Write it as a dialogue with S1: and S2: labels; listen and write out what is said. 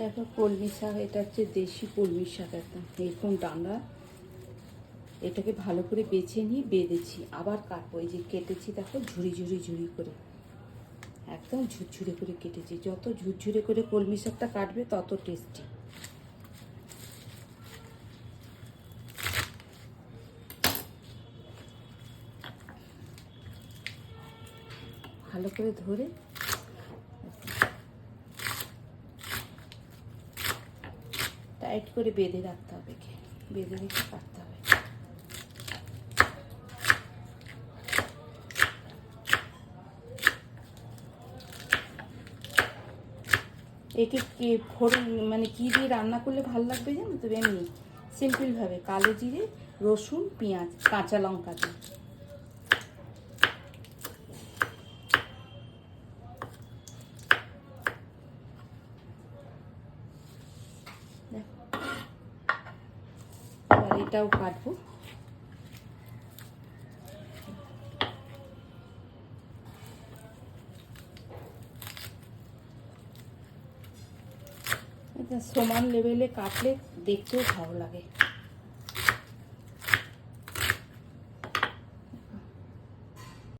S1: দেখো কলমি শাক এটা হচ্ছে দেশি কলমি শাক একদম এরকম ডান্ডা এটাকে ভালো করে বেছে নিয়ে বেঁধেছি, আবার কাটবো। এই যে কেটেছি, দেখো, ঝুড়ি ঝুড়ি ঝুড়ি করে। একদম ঝুরঝুরে করে কেটেছি। যত ঝুরঝুরে করে কলমি শাকটা কাটবে, তত টেস্টি ভালো করে ধরে টাইট করে বেঁধে রাখতে হবে। বেঁধে রেখে কাটতে হবে। একে কে ফোড়ন মানে কি দিয়ে রান্না করলে ভালো লাগবে জানো? তো এমনি সিম্পলভাবে কালো জিরে, রসুন, পেঁয়াজ, কাঁচা লঙ্কা দিয়ে। এটাও কাটবো এটা সমান লেভেলে কাটলে দেখতেও ভালো লাগে